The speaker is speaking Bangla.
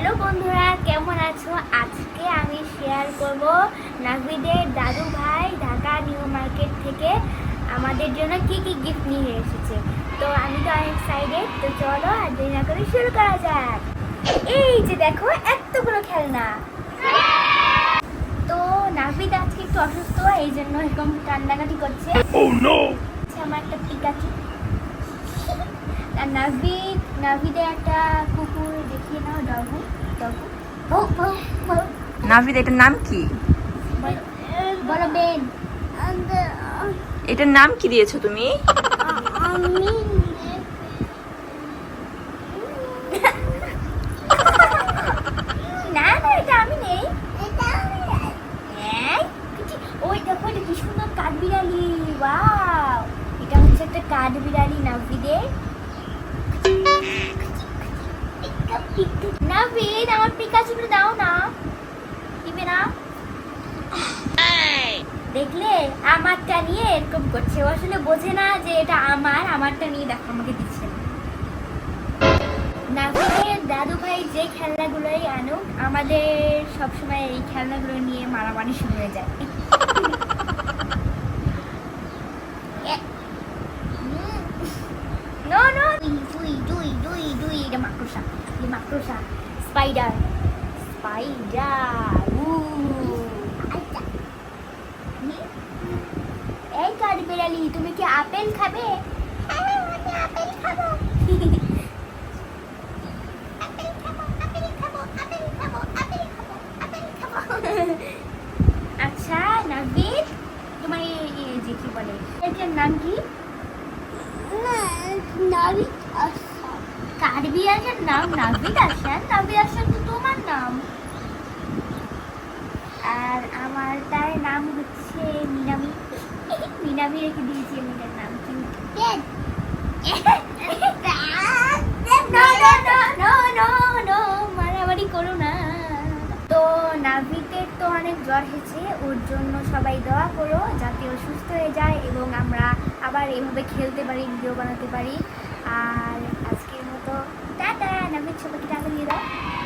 হ্যালো বন্ধুরা কেমন আছো? আজকে আমি শেয়ার করব নাভিদের দাদু ভাই ঢাকা নিউ মার্কেট থেকে আমাদের জন্য কি কি গিফট নিয়ে এসেছে। তো আমি তো অনেক সাইডে তো চলো আর দেরি না করে শুরু করা যাক। এই যে দেখো এতগুলো খেলনা। তো নাভিদ আজকে একটু অসুস্থ এই জন্য এরকম কান্নাকাটি করছে। Oh! হচ্ছে আমার একটা পিকাচু আর নাভিদ নাভিদের একটা নাভিদ এটার নাম কি? এটার নাম কি দিয়েছ তুমি? না না এটা আমি নেই। এই, কিছু- ওই কি সুন্দর কাঠবিড়ালি? ওয়াও এটা হচ্ছে একটা কাঠবিড়ালি নাভিদের। নাভিদ আমার পিকাচুটা দাও না দিবে না দেখলে আমারটা নিয়ে এরকম করছে ও আসলে বোঝে না যে এটা আমার আমারটা নিয়ে দেখো আমাকে দিচ্ছে না নাভিদের দাদু ভাই যে খেলনাগুলোই আনুক আমাদের সবসময় এই খেলনাগুলো নিয়ে মারামারি শুরু হয়ে যায় নো নো দুই দুই দুই দুই এটা মাকড়সা এটা মাকড়সা স্পাইডার আচ্ছা হুম? এই কাঠবিড়ালি তুমি কি আপেল খাবে? হ্যাঁ আমি আপেল আচ্ছা নাবিদ তোমার এই- এই যে কি বলে? এটার নাম কি? নাবিদ কাঠবিড়ালির নাম নাবিদ আসান নাবিদ আসান তো তোমার নাম। আর আমার তার নাম হচ্ছে মিনামি। মিনামি রেখে দিয়েছি আমি নাম মারামারি করো না। তো নাভিকের তো অনেক জ্বর হয়েছে, ওর জন্য সবাই দোয়া করো, যাতে ও সুস্থ হয়ে যায় এবং আমরা আবার এভাবে খেলতে পারি, ভিডিও বানাতে পারি। আর মতো টাটা সবাইকে টাকা দিয়ে দাও তো